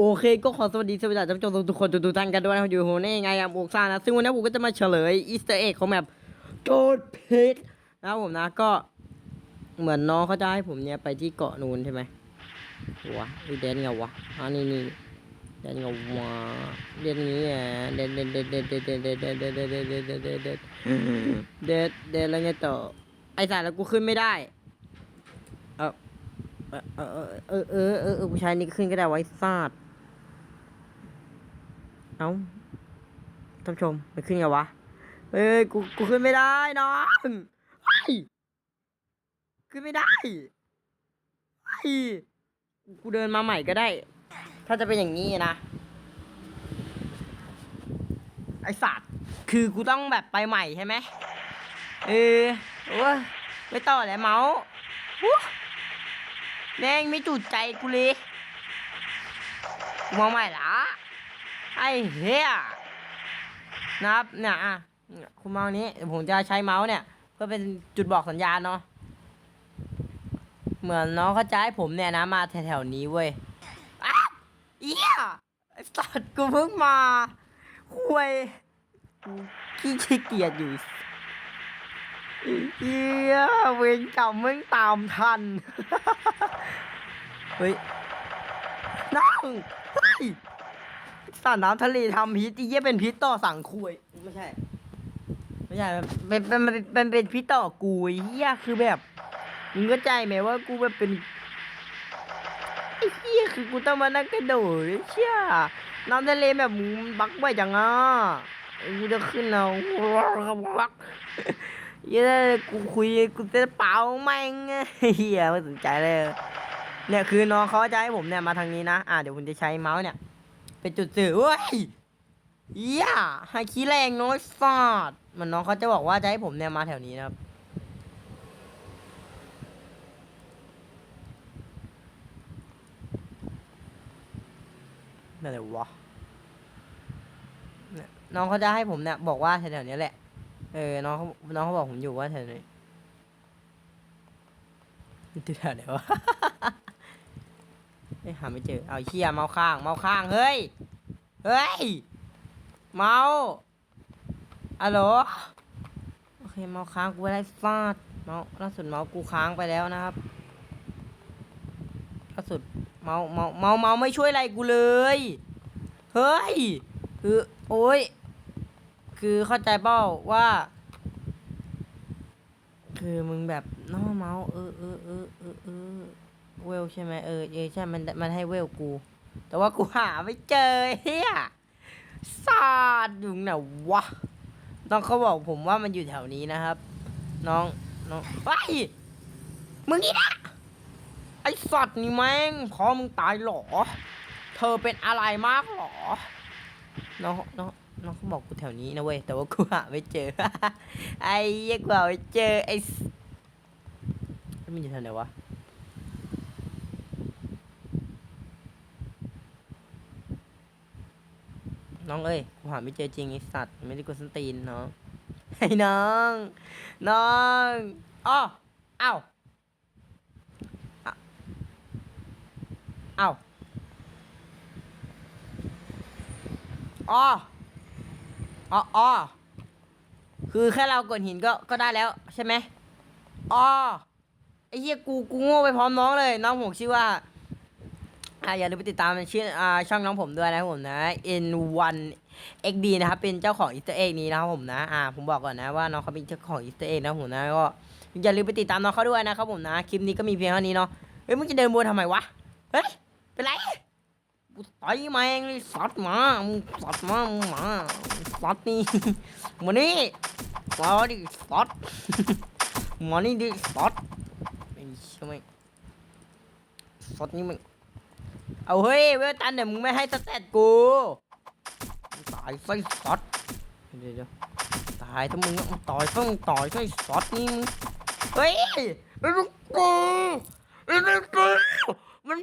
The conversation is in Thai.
โอเคก็ขอสวัสดีสวัสดีท่านผู้ชมทุกคนทุกท่านกันด้วยนะครับอยู่โหนี่ไงครับโอกซ่านะซึ่งวันนี้ผมก็จะมาเฉลยอีสเตอร์เอ็กของแบบโกดเพชรนะผมนะก็เหมือนน้องเขาจะให้ผมเนี่ยไปที่เกาะนูนใช่ไหมวะไอเดนไงาวะอ่านี่นี่เดนไงาวะเดนนี้อะเดนเดนเดนเดนเดนเดนเดนเดนเดนเดนเดนเดนเดนเดนเดนเดนเดนเดนแล้วไงต่อไอสารแล้วกูขึ้นไม่ได้เออเออเออเออเออผู้ชายนี่ขึ้นก็ได้ไว้ซาด เอ้าท่านชมมันขึ้นไงวะเฮ้ยกูกูขึ้นไม่ได้น้องขึ้นไม่ได้เฮ้กูเดินมาใหม่ก็ได้ ถ้าจะเป็นอย่างนี้นะ ไอสัตว์คือกูต้องแบบไปใหม่ใช่ไหมเออโอ้ไม่ต่อแล้วเมาส์แม่งไม่จุดใจกูเลยกูมาใหม่ละ ไอ้เหี้ยนะครับเนี่ยอะคุณเมาส์นี้ผมจะใช้เมาส์เนี่ย เพื่อเป็นจุดบอกสัญญาณเนาะเหมือนน้องเขาจะให้ผมเนี่ยนะมาแถวๆนี้เว้ยอ้าเหี้ยไอ้สัตว์กูเพิ่งมาคุยกูขี้ขี้เกียจอยู่เหี้ยเวรกรรมมึงตามทัน เฮ้ย น้อง เฮ้ย สาดน้ำทะเลทำพิษอีเยี่ยเป็นพิษต่อสังคุยไม่ใช่ ไม่ใช่เป็นเป็นเป็นเป็นเป็นพิษต่อกูไอ้เฮียคือแบบมึงเข้าใจไหมว่ากูแบบเป็นไอ้เฮียคือกูต้องมานั่งกระโดดไอ้เชี่ยน้ำทะเลแบบมึงบักไว้จังอะกูจะขึ้นแล้ววักเหี้ยกูคุยกูจะเป่าแม่งเฮียไม่สนใจเลยเนี่ยคือน้องเขาจะให้ผมเนี่ยมาทางนี้นะ อ่าเดี๋ยวผมจะใช้เมาส์เนี่ย เป็นจุดสื่อเว้ยย่าให้ขี้แรงน้อยฟาดเหมันน้องเขาจะบอกว่าจะให้ผมเนี่ยมาแถวนี้นะครับ นั่นแหละวะน้องเขาจะให้ผมเนี่ยบอกว่าแถวๆนี้แหละ เออ น้องเขาน้องเขาบอกผมอยู่ว่าแถวนี้อยู่แถวไหนวะ ฮ้ยหาไม่เจอ เอาเชี่ยเมาข้าง เมาข้าง เฮ้ย เฮ้ย เมาอะโหลโอเค เมาค้างกูไม่ได้ฟาด เมาล่าสุดเมากูค้างไปแล้วนะครับ ล่าสุดเมา เมา เมา เมาไม่ช่วยอะไรกูเลย เฮ้ย คือ โอ้ย คือเข้าใจเปล่าว่า คือมึงแบบน้อเมา เออเออเออเออเออ เวลใช่ไหมเออเออใช่มันมันให้เวลกู แต่ว่ากูหาไม่เจอเฮียซาดอยู่ไหนวะน้องเขาบอกผมว่ามันอยู่แถวนี้นะครับ น้องน้องไอ้ยมึงนี่นะไอสัตว์นี่แม่งพอมึงตายหรอ เธอเป็นอะไรมากหรอ น้องน้องน้องเขาบอกกูแถวนี้นะเว้ยแต่ว่ากูหาไม่เจอ ไอ้เหี้ยกูหาไม่เจอไอ้มันอยู่แถวไหนวะ น้องเอ้ยกูหาไม่เจอจริงไอสัตว์ไม่ได้กดสตีนน้องไอ้น้อง น้องอ้อเอ้าอะเอ้าอ้ออ้อออคือแค่เรากดหินก็ก็ได้แล้วใช่ไหมอ้อไอ้เหี้ยกูกูโง่ไปพร้อมน้องเลย น้องผมชื่อว่า อะอย่าลืมไปติดตามชื่ออ่าช่องน้องผมด้วยนะครับผมนะ N1 XD นะครับเป็นเจ้าของอีสเตอร์เอ็กนี้นะครับผมนะอ่าผมบอกก่อนนะว่าน้องเขาเป็นเจ้าของอีสเตอร์เอ็กนะผมนะก็อย่าลืมไปติดตามน้องเขาด้วยนะครับผมนะคลิปนี้ก็มีเพียงเท่านี้เนาะเฮ้ยมึงจะเดินวนทำไมวะเฮ้ยเป็นไรกูต่อยแมงเลยสัตว์มามึงสัตว์มามึงมาสัตว์นี่มานี่มาดิสัตว์มานี่ดิสัตว์ไอ้เชี่ยม่งสัตว์นี่มึง เอาเฮ้ยเวลตันเนี่ยมึงไม่ให้สเตตกู ตายไส้ซอสเดี๋ยวเดี๋ยวตายถ้ามึงมึงต่อยต้องต่อยไส้ซอสนี่มึงเฮ้ยมันกูมันกูมัน